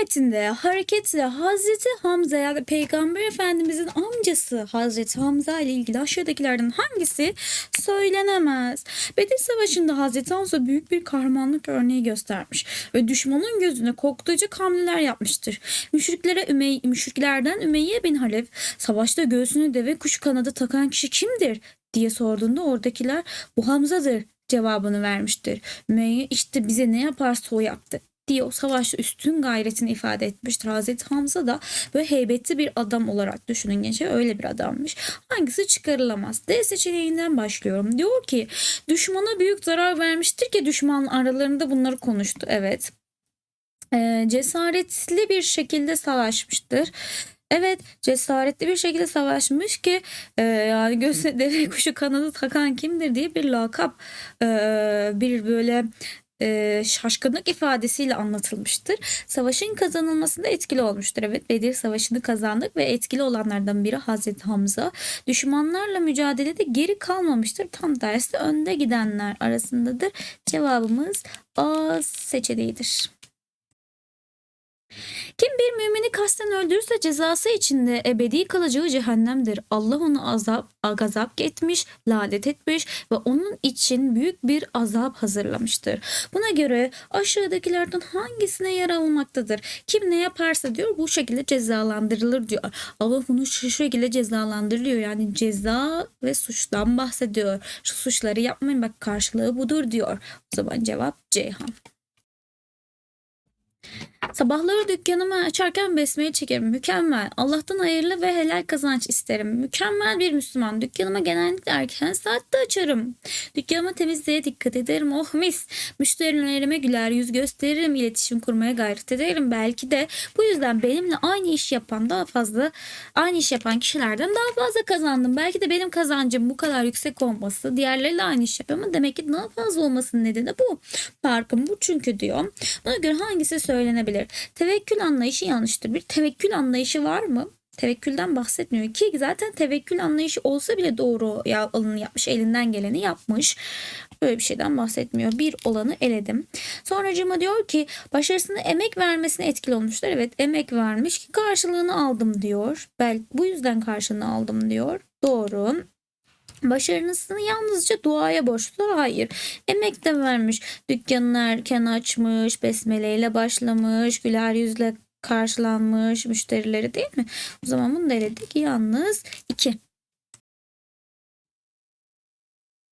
metinde hareketle Hazreti Hamza yani Peygamber Efendimizin amcası Hazreti Hamza ile ilgili aşağıdakilerden hangisi söylenemez? Bedir Savaşı'nda Hazreti Hamza büyük bir kahramanlık örneği göstermiş ve düşmanın gözüne korkutucu hamleler yapmıştır. Müşriklere Ümey, müşriklerden Ümeyye bin Halef savaşta göğsüne deve kuşu kanadı takan kişi kimdir diye sorduğunda oradakiler bu Hamza'dır cevabını vermiştir. Ümeyye işte bize ne yaparsa o yaptı diye o savaşta üstün gayretini ifade etmiştir. Hazreti Hamza da böyle heybetli bir adam olarak düşünün gençler öyle bir adammış. Hangisi çıkarılamaz? D seçeneğinden başlıyorum. Diyor ki düşmana büyük zarar vermiştir ki düşman aralarında bunları konuştu. Evet. Ee, cesaretli bir şekilde savaşmıştır. Evet cesaretli bir şekilde savaşmış ki e, yani göğsüne deve kuşu kanadı takan kimdir diye bir lakap e, bir böyle e, şaşkınlık ifadesiyle anlatılmıştır. Savaşın kazanılmasında etkili olmuştur. Evet Bedir Savaşı'nı kazandık ve etkili olanlardan biri Hazreti Hamza. Düşmanlarla mücadelede geri kalmamıştır. Tam tersi önde gidenler arasındadır. Cevabımız A seçeneğidir. Kim bir mümini kasten öldürürse cezası içinde ebedi kalacağı cehennemdir. Allah onu azap, gazap etmiş, lanet etmiş ve onun için büyük bir azap hazırlamıştır. Buna göre aşağıdakilerden hangisine yer almaktadır? Kim ne yaparsa diyor bu şekilde cezalandırılır diyor. Allah bunu şu şekilde cezalandırılıyor. Yani ceza ve suçtan bahsediyor. Şu suçları yapmayın bak karşılığı budur diyor. O zaman cevap Ceyhan. Sabahları dükkanımı açarken besmele çekerim. Mükemmel. Allah'tan hayırlı ve helal kazanç isterim. Mükemmel bir Müslüman. Dükkanıma genellikle erken saatte açarım. Dükkanıma temizliğe dikkat ederim. Oh mis. Müşterilerime güler yüz gösteririm. İletişim kurmaya gayret ederim. Belki de bu yüzden benimle aynı iş yapan daha fazla aynı iş yapan kişilerden daha fazla kazandım. Belki de benim kazancım bu kadar yüksek olması diğerleriyle aynı iş yapıyor ama demek ki daha fazla olmasının nedeni bu. Farkım bu çünkü diyor. Buna göre hangisi söylenebilir? Tevekkül anlayışı yanlıştır. Bir tevekkül anlayışı var mı? Tevekkülden bahsetmiyor ki zaten tevekkül anlayışı olsa bile doğru alanı yapmış, elinden geleni yapmış. Böyle bir şeyden bahsetmiyor. Bir olanı eledim. Sonracıma diyor ki başarısını emek vermesine etkili olmuşlar. Evet emek vermiş ki karşılığını aldım diyor. Belki bu yüzden karşılığını aldım diyor. Doğru. Başarısını yalnızca duaya borçlular. Hayır. Emek de vermiş. Dükkanını erken açmış. Besmeleyle başlamış. Güler yüzle karşılanmış müşterileri değil mi? O zaman bunu da eledik. Yalnız iki.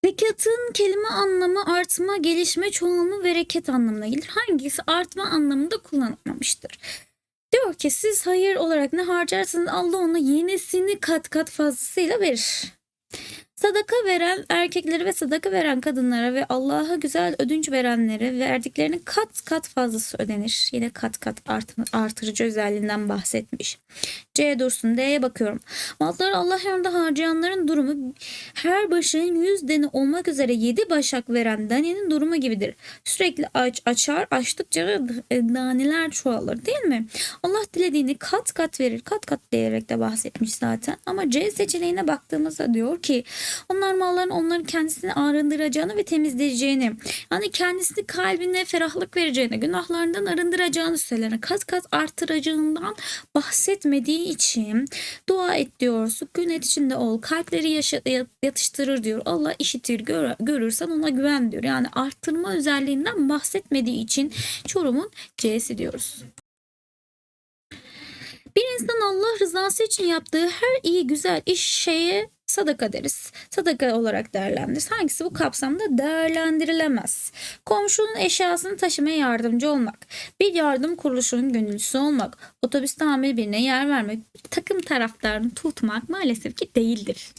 Zekatın kelime anlamı artma, gelişme, çoğalma ve reket anlamına gelir. Hangisi artma anlamında kullanılmamıştır? Diyor ki siz hayır olarak ne harcarsanız Allah ona yenisini kat kat fazlasıyla verir. Sadaka veren erkeklere ve sadaka veren kadınlara ve Allah'a güzel ödünç verenlere verdiklerinin kat kat fazlası ödenir. Yine kat kat art, artırıcı özelliğinden bahsetmiş. C dursun D'ye bakıyorum. Malları Allah yolunda harcayanların durumu her başının yüz deni olmak üzere yedi başak veren danenin durumu gibidir. Sürekli aç, açar açtıkça daneler çoğalır değil mi? Allah dilediğini kat kat verir. Kat kat diyerek de bahsetmiş zaten. Ama C seçeneğine baktığımızda diyor ki onlar malların onların kendisini arındıracağını ve temizleyeceğini yani kendisini kalbine ferahlık vereceğini günahlarından arındıracağını söyler. Kat kat artıracağından bahsetmediği için dua et diyor. Sükunet içinde ol. Kalpleri yaşa, yatıştırır diyor. Allah işitir gör, görürsen ona güven diyor. Yani arttırma özelliğinden bahsetmediği için Çorum'un C'si diyoruz. Bir insan Allah rızası için yaptığı her iyi güzel iş şeye sadaka deriz. Sadaka olarak değerlendiririz. Hangisi bu kapsamda değerlendirilemez? Komşunun eşyasını taşımaya yardımcı olmak, bir yardım kuruluşunun gönüllüsü olmak, otobüs tamir birine yer vermek, takım taraftarını tutmak maalesef ki değildir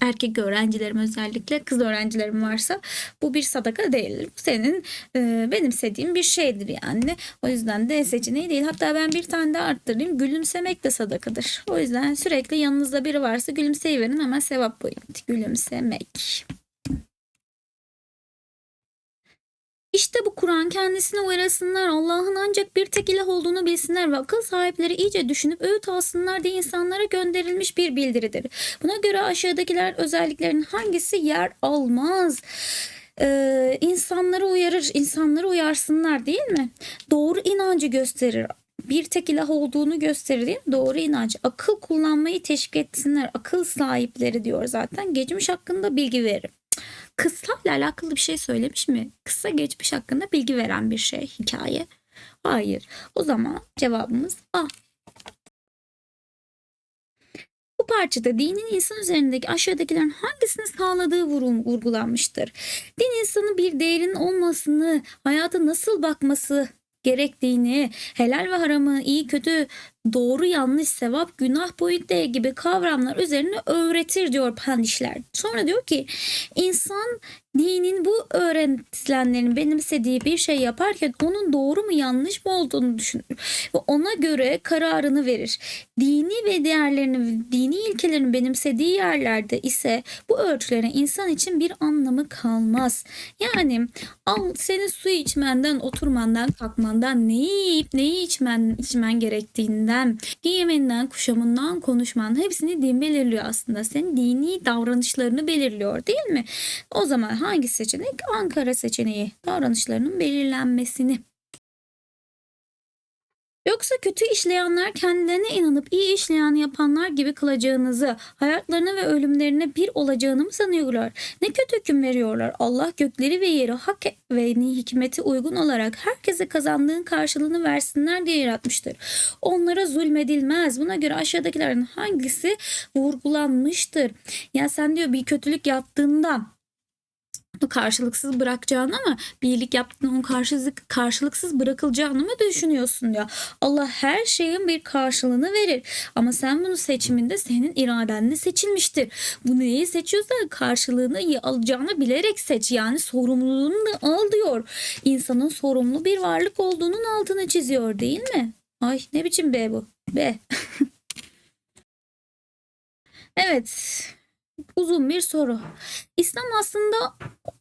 erkek öğrencilerim özellikle kız öğrencilerim varsa bu bir sadaka değildir. Bu senin e, benimsediğin bir şeydir yani. O yüzden de seçeneği değil. Hatta ben bir tane daha arttırayım. Gülümsemek de sadakadır. O yüzden sürekli yanınızda biri varsa gülümseyiverin hemen sevap buyurun. Gülümsemek. İşte bu Kur'an kendisine uyarasınlar, Allah'ın ancak bir tek ilah olduğunu bilsinler ve akıl sahipleri iyice düşünüp öğüt alsınlar diye insanlara gönderilmiş bir bildiridir. Buna göre aşağıdakiler özelliklerin hangisi yer almaz? Ee, insanları uyarır, insanları uyarsınlar değil mi? Doğru inancı gösterir bir tek ilah olduğunu gösterir değil mi? Doğru inanç. Akıl kullanmayı teşvik etsinler. Akıl sahipleri diyor zaten. Geçmiş hakkında bilgi verir. Kıssayla alakalı bir şey söylemiş mi? Kısa geçmiş hakkında bilgi veren bir şey, hikaye. Hayır. O zaman cevabımız A. Bu parçada dinin insan üzerindeki aşağıdakilerin hangisini sağladığı vurgulanmıştır. Din insanın bir değerin olmasını, hayata nasıl bakması gerektiğini, helal ve haramı, iyi kötü, doğru yanlış, sevap, günah boyutu gibi kavramlar üzerine öğretir diyor Pandişler. Sonra diyor ki insan dinin bu öğretilenlerin benimsediği bir şey yaparken onun doğru mu yanlış mı olduğunu düşünür ve ona göre kararını verir. Dini ve değerlerini, dini ilkelerini benimsediği yerlerde ise bu ölçülerin insan için bir anlamı kalmaz. Yani al senin su içmenden, oturmandan, kalkmandan, neyi yiyip neyi içmen, içmen gerektiğinden, giyiminden, kuşamından, konuşman hepsini din belirliyor aslında. Senin dini davranışlarını belirliyor değil mi? O zaman hangi seçenek? Ankara seçeneği. Davranışlarının belirlenmesini. Yoksa kötü işleyenler kendilerine inanıp iyi işleyen yapanlar gibi kılacağınızı, hayatlarına ve ölümlerine bir olacağını mı sanıyorlar? Ne kötü hüküm veriyorlar. Allah gökleri ve yeri hak ve hikmeti uygun olarak herkese kazandığın karşılığını versinler diye yaratmıştır. Onlara zulmedilmez. Buna göre aşağıdakilerin hangisi vurgulanmıştır? Ya sen diyor bir kötülük yaptığında karşılıksız bırakacağını ama bir iyilik yaptığında onun karşılık, karşılıksız bırakılacağını mı düşünüyorsun diyor. Allah her şeyin bir karşılığını verir. Ama sen bunu seçiminde senin iradenle seçilmiştir. Bu neyi seçiyorsan karşılığını alacağını bilerek seç. Yani sorumluluğunu da al diyor. İnsanın sorumlu bir varlık olduğunun altını çiziyor değil mi? Ay ne biçim B bu? B. evet. Uzun bir soru. İslam aslında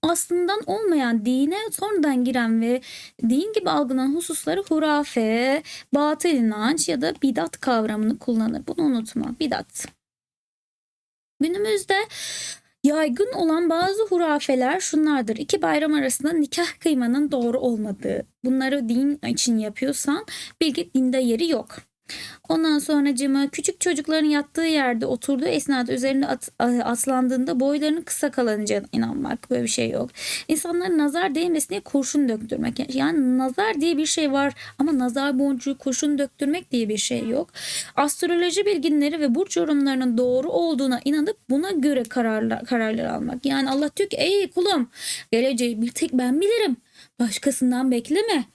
aslından olmayan dine sonradan giren ve din gibi algılanan hususları hurafe, batıl inanç ya da bidat kavramını kullanır. Bunu unutma. Bidat. Günümüzde yaygın olan bazı hurafeler şunlardır. İki bayram arasında nikah kıymanın doğru olmadığı. Bunları din için yapıyorsan bilgi dinde yeri yok. Ondan sonra cıma küçük çocukların yattığı yerde oturduğu esnada üzerinde at, atlandığında boylarının kısa kalınacağına inanmak. Böyle bir şey yok. İnsanların nazar değmesin kurşun döktürmek. Yani nazar diye bir şey var ama nazar boncuğu kurşun döktürmek diye bir şey yok. Astroloji bilginleri ve burç yorumlarının doğru olduğuna inanıp buna göre kararlar, kararlar almak. Yani Allah diyor ki ey kulum geleceği bir tek ben bilirim. Başkasından bekleme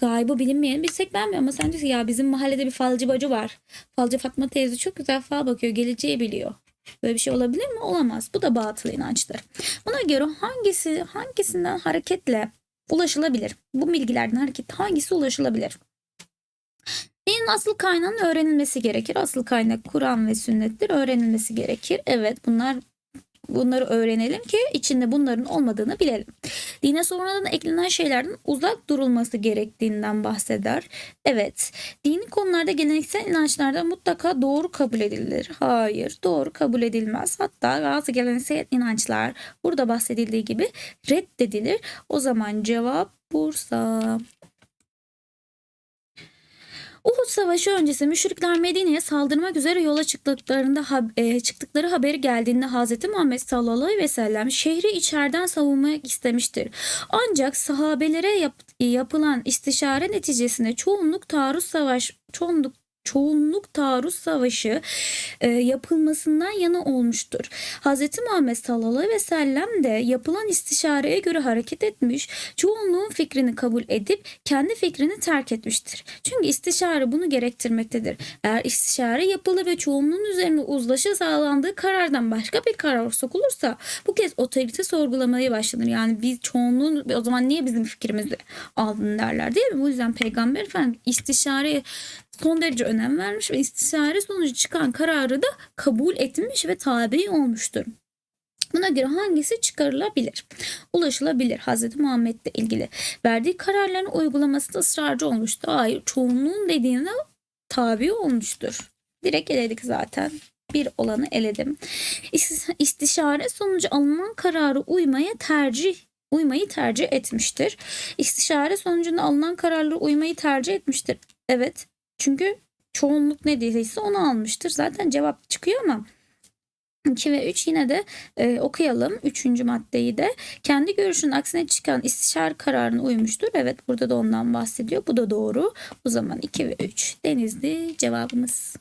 gaybı bilinmeyen bir ben mi? Ama sen diyorsun ya bizim mahallede bir falcı bacı var. Falcı Fatma teyze çok güzel fal bakıyor. Geleceği biliyor. Böyle bir şey olabilir mi? Olamaz. Bu da batıl inançtır. Buna göre hangisi hangisinden hareketle ulaşılabilir? Bu bilgilerden hareket hangisi ulaşılabilir? Dinin asıl kaynağının öğrenilmesi gerekir. Asıl kaynak Kur'an ve sünnettir. Öğrenilmesi gerekir. Evet bunlar bunları öğrenelim ki içinde bunların olmadığını bilelim. Dine sonradan eklenen şeylerden uzak durulması gerektiğinden bahseder. Evet, dini konularda geleneksel inançlardan mutlaka doğru kabul edilir. Hayır, doğru kabul edilmez. Hatta bazı geleneksel inançlar burada bahsedildiği gibi reddedilir. O zaman cevap Bursa. Uhud Savaşı öncesi müşrikler Medine'ye saldırmak üzere yola çıktıklarında e, çıktıkları haberi geldiğinde Hz. Muhammed sallallahu aleyhi ve sellem şehri içeriden savunmak istemiştir. Ancak sahabelere yap, yapılan istişare neticesinde çoğunluk taarruz savaş çoğunluk çoğunluk taarruz savaşı e, yapılmasından yana olmuştur. Hz. Muhammed sallallahu ve sellem de yapılan istişareye göre hareket etmiş, çoğunluğun fikrini kabul edip kendi fikrini terk etmiştir. Çünkü istişare bunu gerektirmektedir. Eğer istişare yapılır ve çoğunluğun üzerine uzlaşı sağlandığı karardan başka bir karar sokulursa bu kez otorite sorgulamaya başlanır. Yani biz çoğunluğun o zaman niye bizim fikrimizi aldın derler değil mi? Bu yüzden Peygamber Efendimiz istişare son derece önem vermiş ve istişare sonucu çıkan kararı da kabul etmiş ve tabi olmuştur. Buna göre hangisi çıkarılabilir? Ulaşılabilir Hz. Muhammed'le ilgili. Verdiği kararların uygulamasında ısrarcı olmuştu. Hayır çoğunluğun dediğine tabi olmuştur. Direkt eledik zaten. Bir olanı eledim. İstişare sonucu alınan kararı uymaya tercih uymayı tercih etmiştir. İstişare sonucunda alınan kararları uymayı tercih etmiştir. Evet Çünkü çoğunluk ne değilse onu almıştır. Zaten cevap çıkıyor ama 2 ve 3 yine de e, okuyalım. Üçüncü maddeyi de kendi görüşünün aksine çıkan istişare kararına uymuştur. Evet burada da ondan bahsediyor. Bu da doğru. O zaman 2 ve 3 Denizli cevabımız.